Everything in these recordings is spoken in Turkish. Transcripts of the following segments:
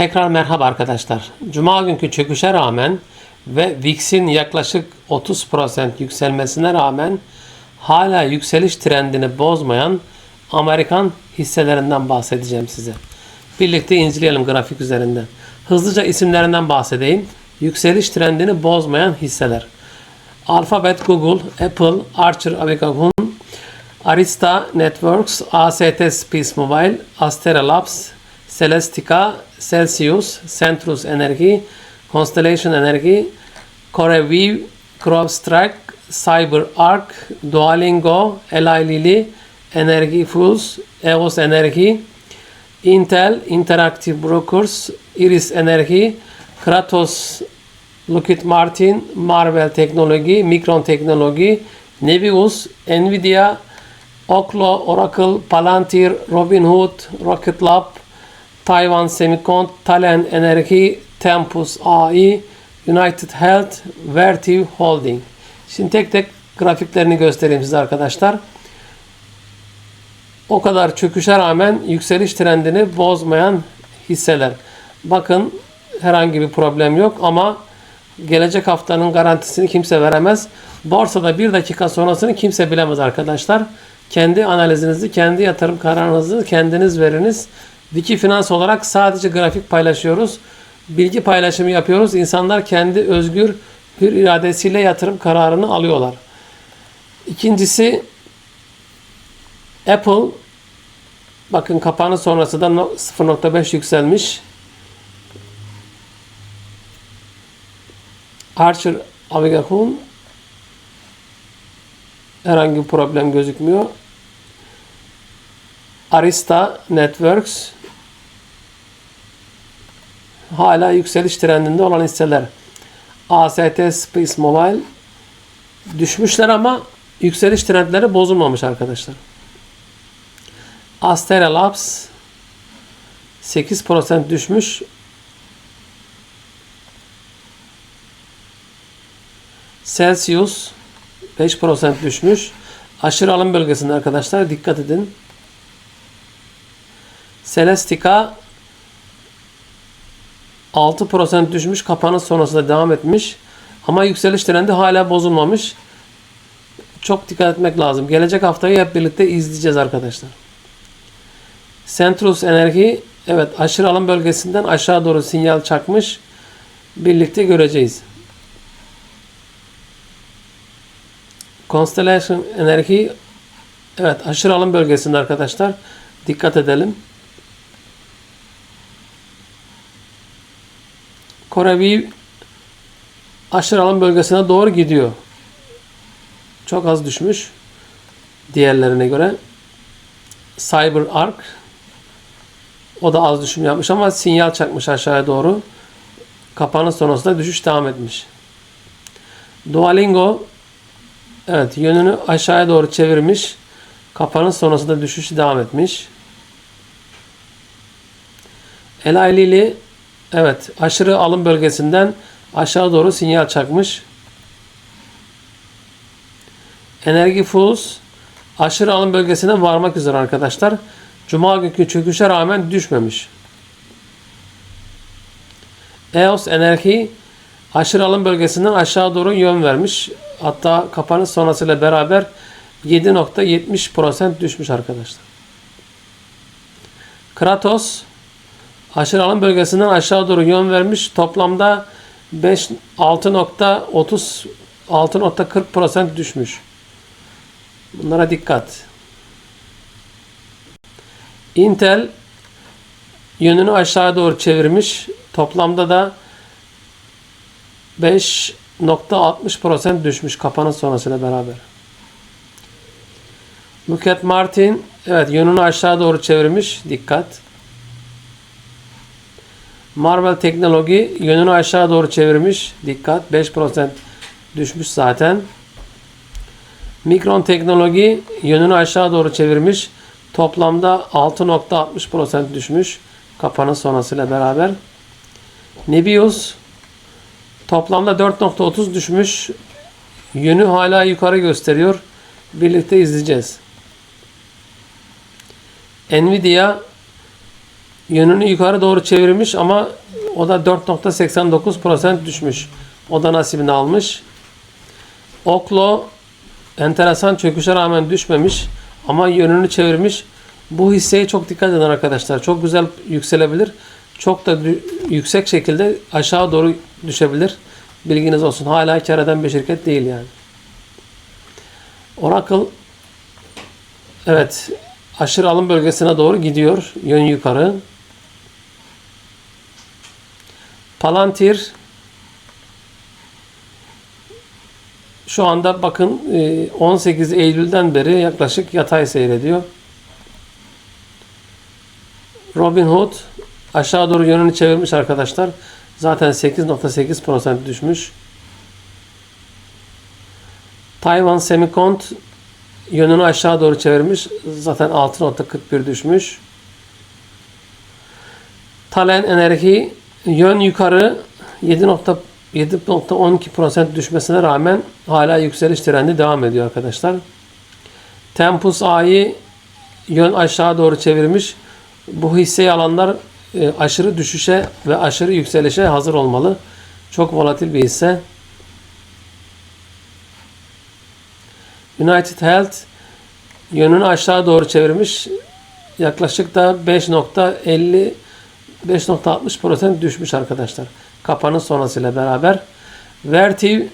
Tekrar merhaba arkadaşlar. Cuma günkü çöküşe rağmen ve VIX'in yaklaşık 30% yükselmesine rağmen hala yükseliş trendini bozmayan Amerikan hisselerinden bahsedeceğim size. Birlikte inceleyelim grafik üzerinde. Hızlıca isimlerinden bahsedeyim. Yükseliş trendini bozmayan hisseler. Alphabet, Google, Apple, Archer, Avega Arista Networks, AST Space Mobile, Astera Labs, Celestica, Celsius, Centrus Enerji, Constellation Enerji, CoreWeave, CrowdStrike, CyberArk, Duolingo, Eli Lilly, Energy Fools, EOS Enerji, Intel, Interactive Brokers, Iris Enerji, Kratos, Lockheed Martin, Marvel Teknoloji, Micron Teknoloji, Nebius, Nvidia, Oklo, Oracle, Palantir, Robinhood, Rocket Lab, Taiwan Semicon, Talen Enerji, Tempus AI, United Health, Vertiv Holding. Şimdi tek tek grafiklerini göstereyim size arkadaşlar. O kadar çöküşe rağmen yükseliş trendini bozmayan hisseler. Bakın herhangi bir problem yok ama gelecek haftanın garantisini kimse veremez. Borsada bir dakika sonrasını kimse bilemez arkadaşlar. Kendi analizinizi, kendi yatırım kararınızı kendiniz veriniz. Wiki Finans olarak sadece grafik paylaşıyoruz. Bilgi paylaşımı yapıyoruz. İnsanlar kendi özgür hür iradesiyle yatırım kararını alıyorlar. İkincisi Apple bakın kapanış sonrası da 0.5 yükselmiş. Archer Avigahun herhangi bir problem gözükmüyor. Arista Networks hala yükseliş trendinde olan hisseler. AST Space Mobile düşmüşler ama yükseliş trendleri bozulmamış arkadaşlar. Astera Labs 8% düşmüş. Celsius 5% düşmüş. Aşırı alım bölgesinde arkadaşlar dikkat edin. Celestica 6% düşmüş. Kapanış sonrasında devam etmiş. Ama yükseliş trendi hala bozulmamış. Çok dikkat etmek lazım. Gelecek haftayı hep birlikte izleyeceğiz arkadaşlar. Centrus Enerji evet aşırı alım bölgesinden aşağı doğru sinyal çakmış. Birlikte göreceğiz. Constellation Enerji evet aşırı alım bölgesinde arkadaşlar. Dikkat edelim. Korevi aşırı alım bölgesine doğru gidiyor. Çok az düşmüş. Diğerlerine göre. CyberArk o da az düşüm yapmış ama sinyal çakmış aşağıya doğru. Kapanış sonrasında düşüş devam etmiş. Duolingo evet yönünü aşağıya doğru çevirmiş. Kapanış sonrasında düşüş devam etmiş. Eli Lilly Evet, aşırı alım bölgesinden aşağı doğru sinyal çakmış. Enerji Fools aşırı alım bölgesine varmak üzere arkadaşlar. Cuma günkü çöküşe rağmen düşmemiş. EOS Enerji aşırı alım bölgesinden aşağı doğru yön vermiş. Hatta kapanış sonrasıyla beraber 7.70% düşmüş arkadaşlar. Kratos aşırı alım bölgesinden aşağı doğru yön vermiş. Toplamda 5 6.30 6.40% düşmüş. Bunlara dikkat. Intel yönünü aşağı doğru çevirmiş. Toplamda da 5.60% düşmüş kapanış sonrasıyla beraber. Lockheed Martin evet yönünü aşağı doğru çevirmiş. Dikkat. Marvel Teknoloji yönünü aşağı doğru çevirmiş. Dikkat 5% düşmüş zaten. Mikron Teknoloji yönünü aşağı doğru çevirmiş. Toplamda 6.60% düşmüş. Kapanış sonrasıyla beraber. Nebius toplamda 4.30 düşmüş. Yönü hala yukarı gösteriyor. Birlikte izleyeceğiz. Nvidia yönünü yukarı doğru çevirmiş ama o da 4.89% düşmüş. O da nasibini almış. Oklo enteresan çöküşe rağmen düşmemiş ama yönünü çevirmiş. Bu hisseye çok dikkat edin arkadaşlar. Çok güzel yükselebilir. Çok da yüksek şekilde aşağı doğru düşebilir. Bilginiz olsun. Hala kar eden bir şirket değil yani. Oracle evet aşırı alım bölgesine doğru gidiyor. Yön yukarı. Palantir şu anda bakın e, 18 Eylül'den beri yaklaşık yatay seyrediyor. Robinhood aşağı doğru yönünü çevirmiş arkadaşlar. Zaten 8.8% düşmüş. Taiwan Semicont yönünü aşağı doğru çevirmiş. Zaten 6.41 düşmüş. Talen Enerji yön yukarı 7.- 7.12% düşmesine rağmen hala yükseliş trendi devam ediyor arkadaşlar. Tempus A'yı yön aşağı doğru çevirmiş. Bu hisseyi alanlar e, aşırı düşüşe ve aşırı yükselişe hazır olmalı. Çok volatil bir hisse. United Health yönünü aşağı doğru çevirmiş. Yaklaşık da 5.50 5.60% düşmüş arkadaşlar. Kapanış sonrasıyla beraber. Vertiv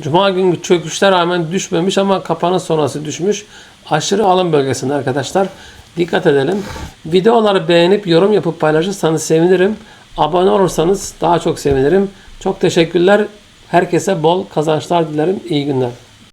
Cuma günkü çöküşte rağmen düşmemiş ama kapanış sonrası düşmüş. Aşırı alım bölgesinde arkadaşlar. Dikkat edelim. Videoları beğenip yorum yapıp paylaşırsanız sevinirim. Abone olursanız daha çok sevinirim. Çok teşekkürler. Herkese bol kazançlar dilerim. İyi günler.